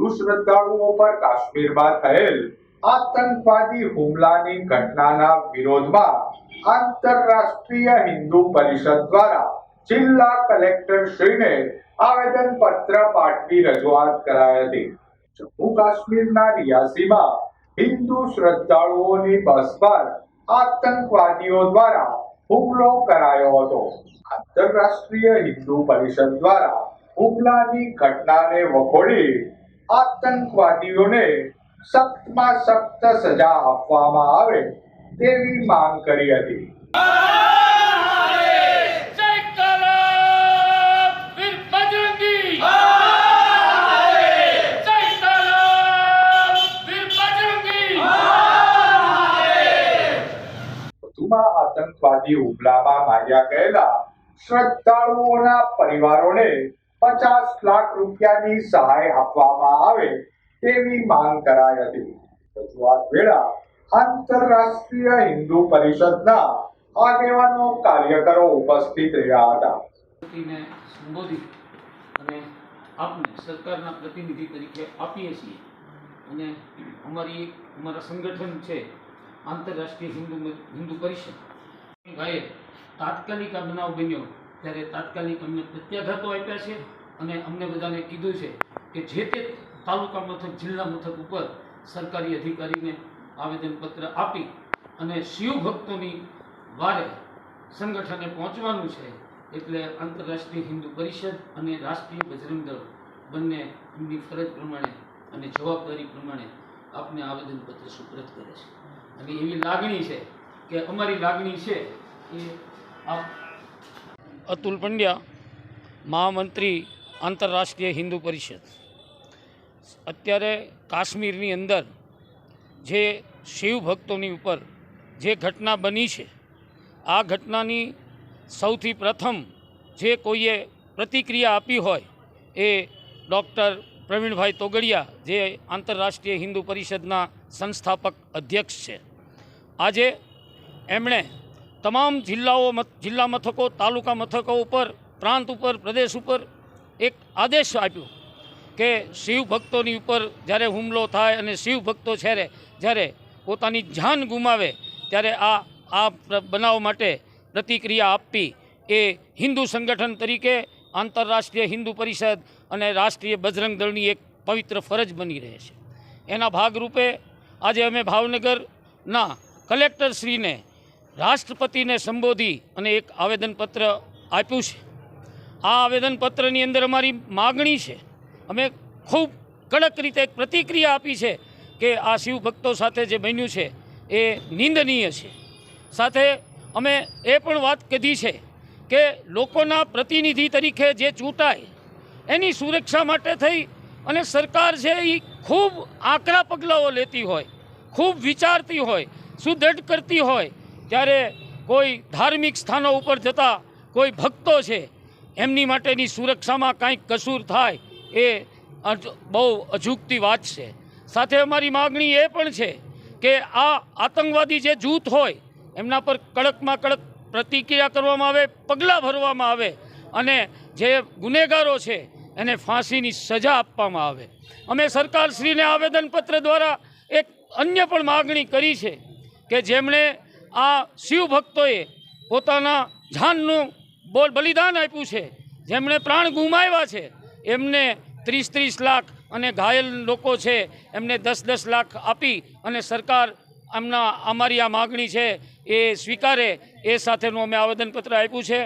હિન્દુ પર કાશ્મીરમાં થયેલ આતંકવાદી હુમલાની ઘટનાના વિરોધમાં આંતરરાષ્ટ્રીય હિન્દુ પરિષદ દ્વારા જિલ્લા કલેક્ટર શ્રીને આવેદન પત્ર પાઠવી રજૂઆત કરાઈ હતી. જમ્મુ કાશ્મીરના રિયાસીમાં હિન્દુ શ્રદ્ધાળુઓની બસ પર આતંકવાદીઓ દ્વારા હુમલો કરાયો હતો. આંતરરાષ્ટ્રીય હિન્દુ પરિષદ દ્વારા હુમલાની ઘટનાને વખોડી આતંકવાદીઓને સખ્તમાં સખ્ત સજા આપવામાં આવે તેવી માંગ કરી હતી. આતંકવાદી હુમલામાં માર્યા ગયેલા શ્રદ્ધાળુઓના પરિવારોને પચાસ લાખ રૂપિયાની સહાય આપવામાં આવે તેવી માંગ કરાઈ હતી. રજૂઆત વેળા આંતરરાષ્ટ્રીય હિન્દુ પરિષદના આગેવાનો કાર્યકરો ઉપસ્થિત રહ્યા હતા. સંબોધિત અને આપને સરકારના પ્રતિનિધિ તરીકે આપીએ છીએ. અને અમારી અમારા સંગઠન છે આંતરરાષ્ટ્રીય હિન્દુ હિન્દુ પરિષદ. ભાઈએ તાત્કાલિક આ બનાવ બન્યો. ત્યારે તાત્કાલિક અમને પ્રત્યાઘાતો આપ્યા છે અને અમને બધાને કીધું છે કે જે તે તાલુકા મથક, જિલ્લા મથક ઉપર સરકારી અધિકારીને આવેદનપત્ર આપી અને શિવ ભક્તોની વારે સંગઠને પહોંચવાનું છે એટલે આંતરરાષ્ટ્રીય હિન્દુ પરિષદ અને રાષ્ટ્રીય બજરંગ દળ બંને એમની ફરજ પ્રમાણે અને જવાબદારી પ્રમાણે આપને આવેદનપત્ર સુપ્રત કરે છે. અને એવી લાગણી છે કે અમારી લાગણી છે એ આપ અતુલ પંડ્યા, મહામંત્રી આંતરરાષ્ટ્રીય હિન્દુ પરિષદ. અત્યારે કાશ્મીરની અંદર જે શિવ ભક્તોની ઉપર જે ઘટના બની છે, આ ઘટનાની સૌથી પ્રથમ જે કોઈએ પ્રતિક્રિયા આપી હોય એ ડૉક્ટર પ્રવીણભાઈ તોગડિયા, જે આંતરરાષ્ટ્રીય હિન્દુ પરિષદના સંસ્થાપક અધ્યક્ષ છે. આજે એમણે તમામ જિલ્લાઓ જિલ્લા મથકો, તાલુકા મથકો ઉપર, પ્રાંત ઉપર, પ્રદેશ ઉપર એક આદેશ આપ્યો કે શિવ ભક્તોની ઉપર જ્યારે હુમલો થાય અને શિવ ભક્તો છેરે, જ્યારે પોતાની જાન ગુમાવે ત્યારે આ આ બનાવ માટે પ્રતિક્રિયા આપવી એ હિન્દુ સંગઠન તરીકે આંતરરાષ્ટ્રીય હિન્દુ પરિષદ અને રાષ્ટ્રીય બજરંગ દળની એક પવિત્ર ફરજ બની રહે છે. એના ભાગરૂપે આજે અમે ભાવનગરના કલેક્ટરશ્રીને રાષ્ટ્રપતિને સંબોધી અને એક આવેદનપત્ર આપ્યું છે. આ આવેદનપત્રની અંદર અમારી માગણી છે. અમે ખૂબ કડક રીતે એક પ્રતિક્રિયા આપી છે કે આ શિવ ભક્તો સાથે જે બન્યું છે એ નિંદનીય છે. સાથે અમે એ પણ વાત કીધી છે કે લોકોના પ્રતિનિધિ તરીકે જે ચૂંટાય એની સુરક્ષા માટે થઈ અને સરકાર છે એ ખૂબ આકરા પગલાઓ લેતી હોય, ખૂબ વિચારતી હોય, સુદૃઢ કરતી હોય ત્યારે કોઈ ધાર્મિક સ્થાનો ઉપર જતા કોઈ ભક્તો છે, એમની માટેની સુરક્ષામાં કાંઈક કસૂર થાય એ બહુ અજુગતી વાત છે. સાથે અમારી માગણી એ પણ છે કે આ આતંકવાદી જે જૂથ હોય, એમના પર કડકમાં કડક પ્રતિક્રિયા કરવામાં આવે, પગલાં ભરવામાં આવે અને જે ગુનેગારો છે, એને ફાંસીની સજા આપવામાં આવે. અમે સરકારશ્રીને આવેદનપત્ર દ્વારા એક અન્ય પણ માગણી કરી છે કે જેમણે આ શિવ ભક્તોએ પોતાના જાનનું બોલ બલિદાન આપ્યું છે. જેમણે પ્રાણ ગુમાવ્યા છે, એમને ત્રીસ ત્રીસ લાખ અને ઘાયલ લોકો છે, એમને દસ દસ લાખ આપી અને સરકાર એમના અમારી આ માગણી છે, એ સ્વીકારે, એ સાથેનું અમે આવેદનપત્ર આપ્યું છે.